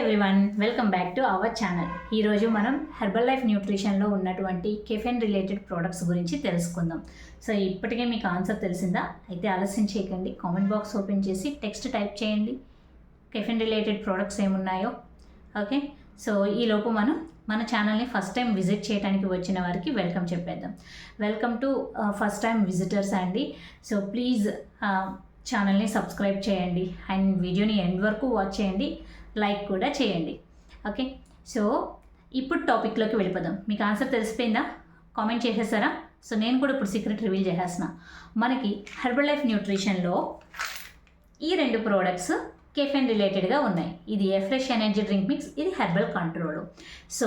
Everyone welcome back to our channel ఈరోజు మనం herbal life న్యూట్రిషన్లో ఉన్నటువంటి కెఫెన్ రిలేటెడ్ ప్రోడక్ట్స్ గురించి తెలుసుకుందాం. సో ఇప్పటికే మీకు ఆన్సర్ తెలిసిందా? అయితే ఆలస్యం చేయకండి. కామెంట్ బాక్స్ ఓపెన్ చేసి టెక్స్ట్ టైప్ చేయండి. కెఫెన్ రిలేటెడ్ ప్రోడక్ట్స్ ఏమున్నాయో? ఓకే సో ఈలోపు మనం మన ఛానల్ని ఫస్ట్ టైం విజిట్ చేయడానికి వచ్చిన వారికి వెల్కమ్ చెప్పేద్దాం. Welcome to first time visitors అండి. సో ప్లీజ్ ఛానల్ని సబ్స్క్రైబ్ చేయండి. అండ్ వీడియోని ఎండ్ వరకు వాచ్ చేయండి. లైక్ కూడా చేయండి. ఓకే? సో ఇప్పుడు టాపిక్లోకి వెళ్ళిపోదాం. మీకు ఆన్సర్ తెలిసిపోయిందా? కామెంట్ చేసేసారా? సో నేను కూడా ఇప్పుడు సీక్రెట్ రివీల్ చేసేస్తున్నా. మనకి హెర్బల్ లైఫ్ న్యూట్రిషన్లో ఈ రెండు ప్రోడక్ట్స్ కెఫెన్ రిలేటెడ్గా ఉన్నాయి. ఇది ఫ్రెష్ ఎనర్జీ డ్రింక్ మిక్స్ ఇది హెర్బల్ కంట్రోల్. సో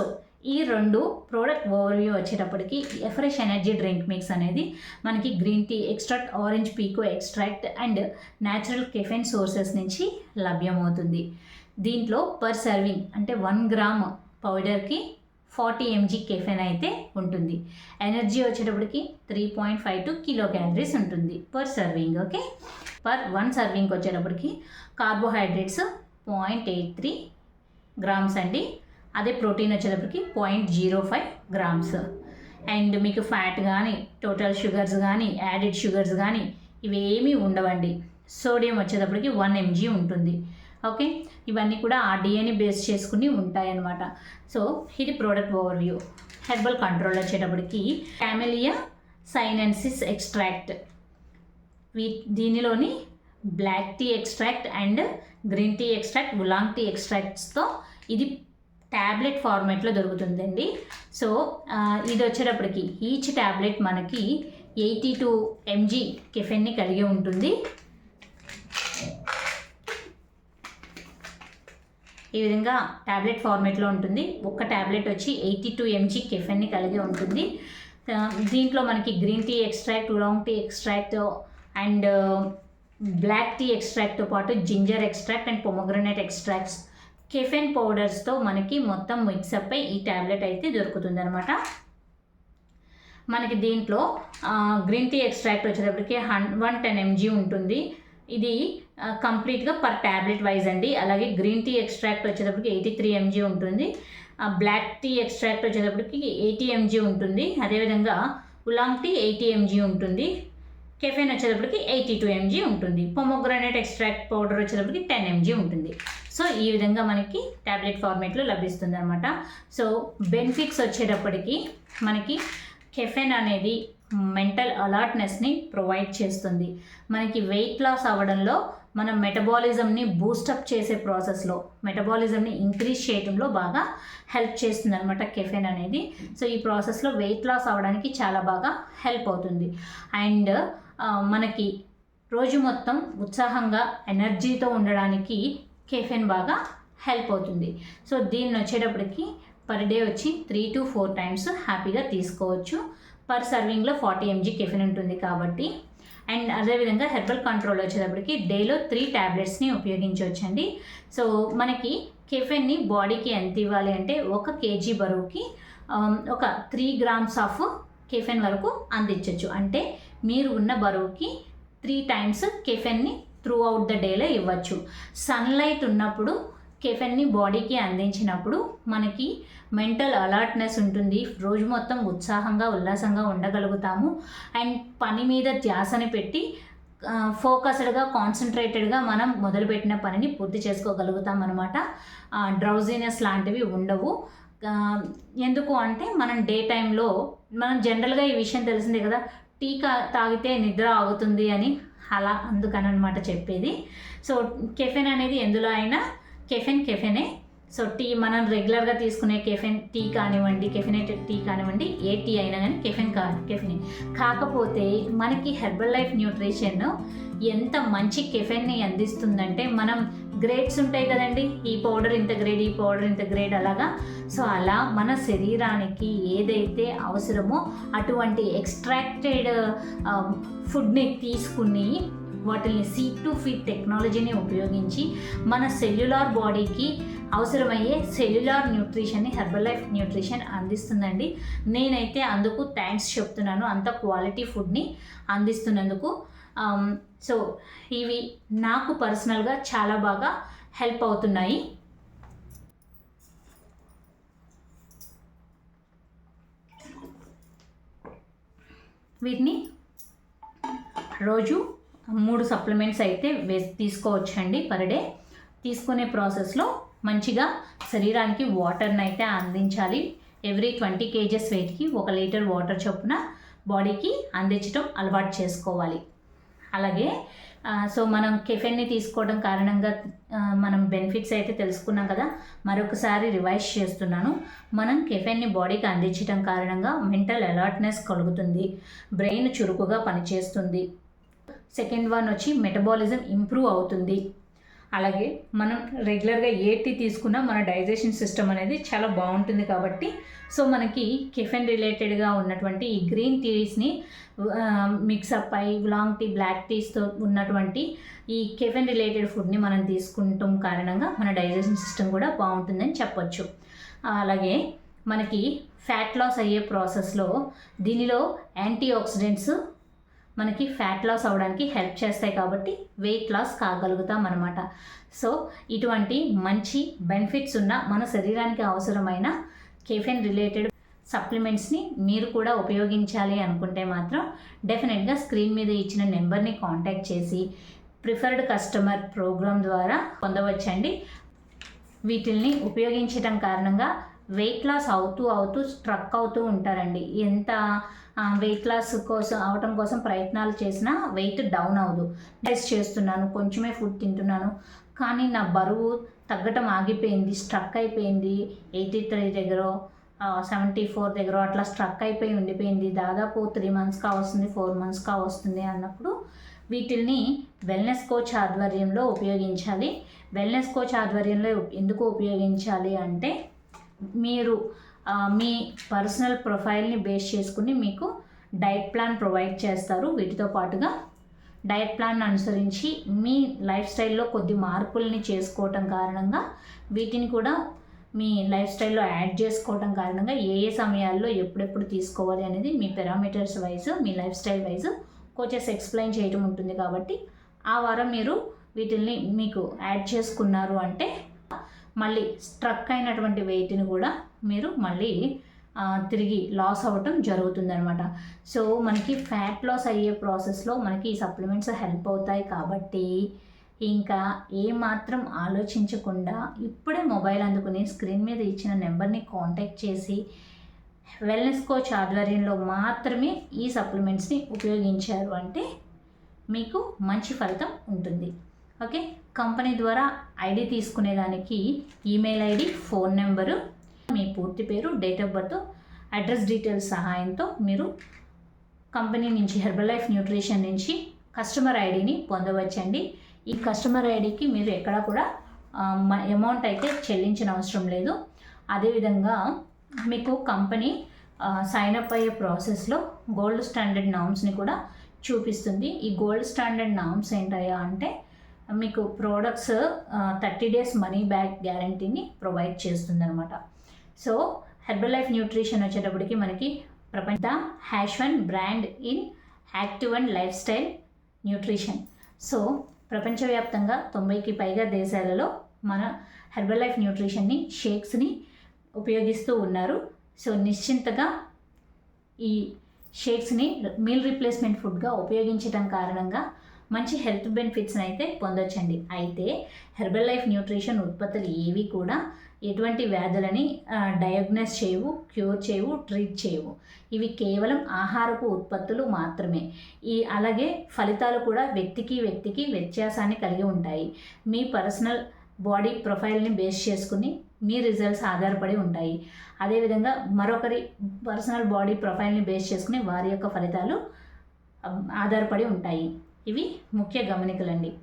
ఈ రెండు ప్రోడక్ట్ ఓవర్వ్యూ వచ్చేటప్పటికి ఫ్రెష్ ఎనర్జీ డ్రింక్ మిక్స్ అనేది మనకి green tea extract orange pekoe extract and natural caffeine sources నుంచి లభ్యమవుతుంది. దీంట్లో పర్ సర్వింగ్ అంటే వన్ గ్రామ్ పౌడర్కి ఫార్టీ ఎంజీ కెఫెన్ అయితే ఉంటుంది. ఎనర్జీ వచ్చేటప్పటికి three point five to kilo calories ఉంటుంది per serving okay per one సర్వింగ్కి వచ్చేటప్పటికి carbohydrates point eight three grams అండి. అదే ప్రోటీన్ వచ్చేటప్పటికి point zero five grams and మీకు ఫ్యాట్ కానీ టోటల్ షుగర్స్ కానీ యాడెడ్ షుగర్స్ కానీ ఇవేమీ ఉండవండి. సోడియం వచ్చేటప్పటికి వన్ ఎంజీ ఉంటుంది. ఓకే? ఇవన్నీ కూడా ఆ డిఏని బేస్ చేసుకుని ఉంటాయన్నమాట. సో ఇది product overview herbal control వచ్చేటప్పటికి క్యామెలియా సైనెన్సిస్ ఎక్స్ట్రాక్ట్ వీ దీనిలోని black tea extract and green tea extract oolong tea ఎక్స్ట్రాక్ట్స్తో ఇది ట్యాబ్లెట్ ఫార్మేట్లో దొరుకుతుందండి. సో ఇది వచ్చేటప్పటికి ఈచ్ ట్యాబ్లెట్ మనకి ఎయిటీ టూ ఎంజీ కెఫెన్ని కలిగి ఉంటుంది. ఈ విధంగా ట్యాబ్లెట్ ఫార్మేట్లో ఉంటుంది. ఒక్క ట్యాబ్లెట్ వచ్చి ఎయిటీ టూ ఎంజీ కెఫెన్ని కలిగి ఉంటుంది. దీంట్లో మనకి green tea extract long tea extract and black tea ఎక్స్ట్రాక్ట్తో పాటు ginger extract and pomegranate extracts. Caffeine పౌడర్స్తో మనకి మొత్తం మిక్సప్ అయి ఈ ట్యాబ్లెట్ అయితే దొరుకుతుంది అనమాట మనకి దీంట్లో గ్రీన్ టీ ఎక్స్ట్రాక్ట్ వచ్చేటప్పటికి హన్ వన్ టెన్ ఎంజీ ఉంటుంది. ఇది కంప్లీట్గా పర్ ట్యాబ్లెట్ వైజ్ అండి. అలాగే గ్రీన్ టీ ఎక్స్ట్రాక్ట్ వచ్చేటప్పటికి ఎయిటీ త్రీ ఎంజీ ఉంటుంది. బ్లాక్ టీ ఎక్స్ట్రాక్ట్ వచ్చేటప్పటికి ఎయిటీ ఎంజీ ఉంటుంది. అదేవిధంగా ఉలాంగ్ టీ ఎయిటీ ఎంజీ ఉంటుంది. కెఫెన్ వచ్చేటప్పటికి ఎయిటీ టూ ఎంజీ ఉంటుంది. పొమోగ్రానేట్ ఎక్స్ట్రాక్ట్ పౌడర్ వచ్చేటప్పటికి టెన్ ఎంజీ ఉంటుంది. సో ఈ విధంగా మనకి ట్యాబ్లెట్ ఫార్మేట్లో లభిస్తుంది అనమాట సో బెనిఫిట్స్ వచ్చేటప్పటికి మనకి కెఫెన్ అనేది మెంటల్ అలర్ట్నెస్ని ప్రొవైడ్ చేస్తుంది. మనకి వెయిట్ లాస్ అవ్వడంలో మన మెటబాలిజంని బూస్టప్ చేసే ప్రాసెస్లో మెటబాలిజంని ఇంక్రీజ్ చేయడంలో బాగా హెల్ప్ చేస్తుంది అనమాట కెఫెన్ అనేది. సో ఈ ప్రాసెస్లో వెయిట్ లాస్ అవ్వడానికి చాలా బాగా హెల్ప్ అవుతుంది. అండ్ మనకి రోజు మొత్తం ఉత్సాహంగా ఎనర్జీతో ఉండడానికి కెఫెన్ బాగా హెల్ప్ అవుతుంది. సో దీన్ని వచ్చేటప్పటికి పర్ డే వచ్చి త్రీ టు ఫోర్ టైమ్స్ హ్యాపీగా తీసుకోవచ్చు. పర్ సర్వింగ్లో ఫార్టీ ఎంజీ కెఫెన్ ఉంటుంది కాబట్టి. అండ్ అదేవిధంగా హెర్బల్ కంట్రోల్ వచ్చేటప్పటికి డేలో త్రీ ట్యాబ్లెట్స్ని ఉపయోగించవచ్చండి. సో మనకి కెఫెన్ని బాడీకి ఎంత ఇవ్వాలి అంటే ఒక కేజీ బరువుకి um, ఒక త్రీ గ్రామ్స్ ఆఫ్ కెఫెన్ వరకు అందించవచ్చు అంటే మీరు ఉన్న బరువుకి త్రీ టైమ్స్ కెఫెన్ని త్రూ అవుట్ ద డేలో ఇవ్వచ్చు. సన్లైట్ ఉన్నప్పుడు కెఫెన్ని బాడీకి అందించినప్పుడు మనకి మెంటల్ అలర్ట్నెస్ ఉంటుంది. రోజు మొత్తం ఉత్సాహంగా ఉల్లాసంగా ఉండగలుగుతాము. అండ్ పని మీద ధ్యాసని పెట్టి ఫోకస్డ్గా కాన్సన్ట్రేటెడ్గా మనం మొదలుపెట్టిన పనిని పూర్తి చేసుకోగలుగుతాం అనమాట డ్రౌజీనెస్ లాంటివి ఉండవు. ఎందుకు అంటే మనం డే టైంలో మనం జనరల్గా ఈ విషయం తెలిసిందే కదా టీకా తాగితే నిద్ర ఆగుతుంది అని అలా అందుకని అనమాట చెప్పేది. సో కెఫెన్ అనేది ఎందులో అయినా కెఫెన్ కెఫెనే. సో టీ మనం రెగ్యులర్గా తీసుకునే కెఫెన్ టీ కానివ్వండి కెఫినేటెడ్ టీ కానివ్వండి ఏ టీ అయినా కానీ కెఫెన్ కా కెఫెనే. కాకపోతే మనకి హెర్బల్ లైఫ్ న్యూట్రిషన్ ఎంత మంచి కెఫెన్ని అందిస్తుందంటే మనం గ్రేడ్స్ ఉంటాయి కదండి ఈ పౌడర్ ఇంత గ్రేడ్ ఈ పౌడర్ ఇంత గ్రేడ్ అలాగా. సో అలా మన శరీరానికి ఏదైతే అవసరమో అటువంటి ఎక్స్ట్రాక్టెడ్ ఫుడ్ని తీసుకుని వాటిని సీట్ టు ఫిట్ టెక్నాలజీని ఉపయోగించి మన సెల్యులార్ బాడీకి అవసరమయ్యే సెల్యులార్ న్యూట్రిషన్ని హెర్బల్ లైఫ్ న్యూట్రిషన్ అందిస్తుందండి. నేనైతే అందుకు థ్యాంక్స్ చెప్తున్నాను. అంత క్వాలిటీ ఫుడ్ని అందిస్తున్నందుకు. సో ఇవి నాకు పర్సనల్గా చాలా బాగా హెల్ప్ అవుతున్నాయి. వీటిని రోజు మూడు సప్లిమెంట్స్ అయితే వే తీసుకోవచ్చండి పర్ డే. తీసుకునే ప్రాసెస్లో మంచిగా శరీరానికి వాటర్ని అయితే అందించాలి. ఎవ్రీ ట్వంటీ కేజెస్ వెయిట్కి ఒక లీటర్ వాటర్ చొప్పున బాడీకి అందించడం అలవాటు చేసుకోవాలి. అలాగే సో మనం కెఫెన్ని తీసుకోవడం కారణంగా మనం బెనిఫిట్స్ అయితే తెలుసుకున్నాం కదా మరొకసారి రివైజ్ చేస్తున్నాను. మనం కెఫెన్ని బాడీకి అందించడం కారణంగా మెంటల్ అలర్ట్నెస్ కలుగుతుంది. బ్రెయిన్ చురుకుగా పనిచేస్తుంది. సెకండ్ వన్ వచ్చి మెటబాలిజం ఇంప్రూవ్ అవుతుంది. అలాగే మనం రెగ్యులర్గా ఏ టీ తీసుకున్నా మన డైజెషన్ సిస్టమ్ అనేది చాలా బాగుంటుంది కాబట్టి సో మనకి కెఫెన్ రిలేటెడ్గా ఉన్నటువంటి ఈ గ్రీన్ టీస్ని మిక్సప్ అయి లాంగ్ టీ బ్లాక్ టీస్తో ఉన్నటువంటి ఈ కెఫెన్ రిలేటెడ్ ఫుడ్ని మనం తీసుకుంటాం కారణంగా మన డైజెషన్ సిస్టమ్ కూడా బాగుంటుందని చెప్పొచ్చు. అలాగే మనకి ఫ్యాట్ లాస్ అయ్యే ప్రాసెస్లో దీనిలో యాంటీ ఆక్సిడెంట్స్ మనకి ఫ్యాట్ లాస్ అవ్వడానికి హెల్ప్ చేస్తాయి కాబట్టి వెయిట్ లాస్ కాగలుగుతాం అనమాట సో ఇటువంటి మంచి బెనిఫిట్స్ ఉన్న మన శరీరానికి అవసరమైన కెఫెన్ రిలేటెడ్ సప్లిమెంట్స్ని మీరు కూడా ఉపయోగించాలి అనుకుంటే మాత్రం డెఫినెట్గా స్క్రీన్ మీద ఇచ్చిన నెంబర్ని కాంటాక్ట్ చేసి ప్రిఫర్డ్ కస్టమర్ ప్రోగ్రామ్ ద్వారా పొందవచ్చండి. వీటిల్ని ఉపయోగించడం కారణంగా వెయిట్ లాస్ అవుతూ అవుతూ స్ట్రక్ అవుతూ ఉంటారండి. ఎంత వెయిట్ లాస్ కోసం అవటం కోసం ప్రయత్నాలు చేసినా వెయిట్ డౌన్ అవ్వదు. టెస్ట్ చేస్తున్నాను కొంచెమే ఫుడ్ తింటున్నాను కానీ నా బరువు తగ్గటం ఆగిపోయింది స్ట్రక్ అయిపోయింది. ఎయిటీ త్రీ దగ్గర సెవెంటీ ఫోర్ దగ్గర అట్లా స్ట్రక్ అయిపోయి ఉండిపోయింది. దాదాపు త్రీ మంత్స్గా వస్తుంది ఫోర్ మంత్స్గా వస్తుంది అన్నప్పుడు వీటిల్ని వెల్నెస్ కోచ్ ఆధ్వర్యంలో ఉపయోగించాలి. వెల్నెస్ కోచ్ ఆధ్వర్యంలో ఎందుకు ఉపయోగించాలి అంటే మీరు మీ పర్సనల్ ప్రొఫైల్ని బేస్ చేసుకుని మీకు డైట్ ప్లాన్ ప్రొవైడ్ చేస్తారు. వీటితో పాటుగా డైట్ ప్లాన్ అనుసరించి మీ లైఫ్ స్టైల్లో కొద్ది మార్పుల్ని చేసుకోవటం కారణంగా వీటిని కూడా మీ లైఫ్ స్టైల్లో యాడ్ చేసుకోవడం కారణంగా ఏ ఏ సమయాల్లో ఎప్పుడెప్పుడు తీసుకోవాలి అనేది మీ పారామీటర్స్ వైజ్ మీ lifestyle wise coaches explain చేయడం ఉంటుంది కాబట్టి ఆ వారం మీరు వీటిల్ని మీకు యాడ్ చేసుకున్నారు అంటే మళ్ళీ స్ట్రక్ అయినటువంటి వెయిట్ని కూడా మీరు మళ్ళీ తిరిగి లాస్ అవ్వటం జరుగుతుందనమాట సో మనకి ఫ్యాట్ లాస్ అయ్యే ప్రాసెస్లో మనకి ఈ సప్లిమెంట్స్ హెల్ప్ అవుతాయి కాబట్టి ఇంకా ఏమాత్రం ఆలోచించకుండా ఇప్పుడే మొబైల్ అందుకుని స్క్రీన్ మీద ఇచ్చిన నెంబర్ని కాంటాక్ట్ చేసి వెల్నెస్ కోచ్ ఆధ్వర్యంలో మాత్రమే ఈ సప్లిమెంట్స్ని ఉపయోగించారు అంటే మీకు మంచి ఫలితం ఉంటుంది. ఓకే? కంపెనీ ద్వారా ఐడి తీసుకునేదానికి ఈమెయిల్ ఐడి ఫోన్ నెంబరు మీ పూర్తి పేరు date of birth address details సహాయంతో మీరు కంపెనీ నుంచి హెర్బల్ లైఫ్ న్యూట్రిషన్ నుంచి కస్టమర్ ఐడిని పొందవచ్చండి. ఈ కస్టమర్ ఐడికి మీరు ఎక్కడ కూడా అమౌంట్ అయితే చెల్లించిన అవసరం లేదు. అదేవిధంగా మీకు కంపెనీ సైన్ అప్ అయ్యే ప్రాసెస్లో గోల్డ్ స్టాండర్డ్ నామ్స్ని కూడా చూపిస్తుంది. ఈ గోల్డ్ స్టాండర్డ్ నామ్స్ ఏంటయ్యా అంటే మీకు products thirty days money back గ్యారంటీని provide చేస్తుంది అనమాట సో హెర్బల్ లైఫ్ న్యూట్రిషన్ వచ్చేటప్పటికి మనకి ప్రపంచ hash one brand in active and lifestyle nutrition so ప్రపంచవ్యాప్తంగా తొంభైకి పైగా దేశాలలో మన హెర్బల్ లైఫ్ న్యూట్రిషన్ని షేక్స్ని ఉపయోగిస్తూ ఉన్నారు. సో నిశ్చింతగా ఈ షేక్స్ని మీల్ రీప్లేస్మెంట్ ఫుడ్గా ఉపయోగించడం కారణంగా మంచి హెల్త్ బెనిఫిట్స్ని అయితే పొందొచ్చండి. అయితే హెర్బల్ లైఫ్ న్యూట్రిషన్ ఉత్పత్తులు ఏవి కూడా ఎటువంటి వ్యాధులని డయాగ్నోస్ చేయవు క్యూర్ చేయవు ట్రీట్ చేయవు. ఇవి కేవలం ఆహారపు ఉత్పత్తులు మాత్రమే. ఈ అలాగే ఫలితాలు కూడా వ్యక్తికి వ్యక్తికి వ్యత్యాసాన్ని కలిగి ఉంటాయి. మీ పర్సనల్ బాడీ ప్రొఫైల్ని బేస్ చేసుకుని మీ రిజల్ట్స్ ఆధారపడి ఉంటాయి. అదేవిధంగా మరొకరి పర్సనల్ బాడీ ప్రొఫైల్ని బేస్ చేసుకుని వారి యొక్క ఫలితాలు ఆధారపడి ఉంటాయి. ఇవి ముఖ్య గమనికలండి.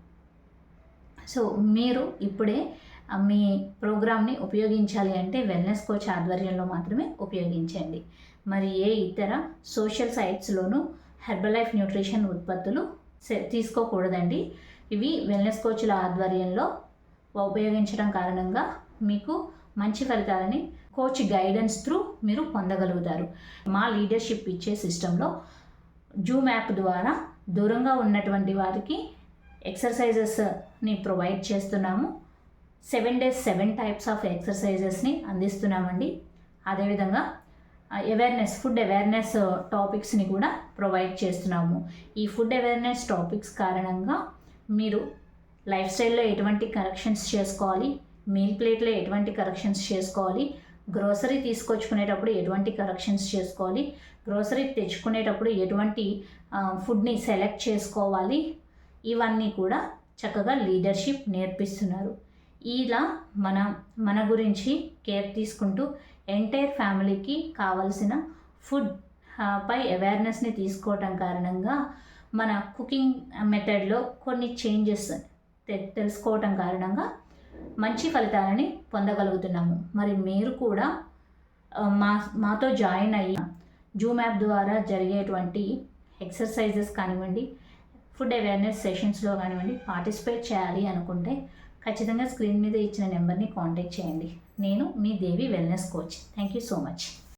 సో మీరు ఇప్పుడే మీ ప్రోగ్రామ్ని ఉపయోగించాలి అంటే వెల్నెస్ కోచ్ ఆధ్వర్యంలో మాత్రమే ఉపయోగించండి. మరి ఏ ఇతర సోషల్ సైట్స్లోనూ హెర్బల్ లైఫ్ న్యూట్రిషన్ ఉత్పత్తులు సె- తీసుకోకూడదండి. ఇవి వెల్నెస్ కోచ్ల ఆధ్వర్యంలో ఉపయోగించడం కారణంగా మీకు మంచి ఫలితాలని కోచ్ గైడెన్స్ త్రూ మీరు పొందగలుగుతారు. మా లీడర్షిప్ ఇచ్చే సిస్టంలో జూమ్ యాప్ ద్వారా దూరంగా ఉన్నటువంటి వారికి ఎక్సర్సైజెస్ని ప్రొవైడ్ చేస్తున్నాము. Seven days seven types of ఎక్సర్సైజెస్ని అందిస్తున్నామండి. అదేవిధంగా అవేర్నెస్ ఫుడ్ అవేర్నెస్ టాపిక్స్ని కూడా ప్రొవైడ్ చేస్తున్నాము. ఈ ఫుడ్ అవేర్నెస్ టాపిక్స్ కారణంగా మీరు లైఫ్ స్టైల్లో ఎటువంటి కరెక్షన్స్ చేసుకోవాలి మీల్ ప్లేట్లో ఎటువంటి కరెక్షన్స్ చేసుకోవాలి గ్రోసరీ తీసుకొచ్చుకునేటప్పుడు ఎటువంటి కరెక్షన్స్ చేసుకోవాలి గ్రోసరీ తెచ్చుకునేటప్పుడు ఎటువంటి ఫుడ్ని సెలెక్ట్ చేసుకోవాలి. ఇవన్నీ కూడా చక్కగా లీడర్షిప్ నేర్పిస్తున్నారు. ఇలా మన మన గురించి కేర్ తీసుకుంటూ ఎంటైర్ ఫ్యామిలీకి కావలసిన ఫుడ్ పై అవేర్నెస్ని తీసుకోవటం కారణంగా మన కుకింగ్ మెథడ్లో కొన్ని చేంజెస్ తె- తెలుసుకోవటం కారణంగా మంచి ఫలితాలని పొందగలుగుతున్నాము. మరి మీరు కూడా మా మాతో జాయిన్ అయ్యి జూమ్ యాప్ ద్వారా జరిగేటువంటి ఎక్సర్సైజెస్ కానివ్వండి ఫుడ్ అవేర్నెస్ సెషన్స్లో కానివ్వండి పార్టిసిపేట్ చేయాలి అనుకుంటే ఖచ్చితంగా స్క్రీన్ మీద ఇచ్చిన నెంబర్ని కాంటాక్ట్ చేయండి. నేను మీ Devi wellness coach thank you so much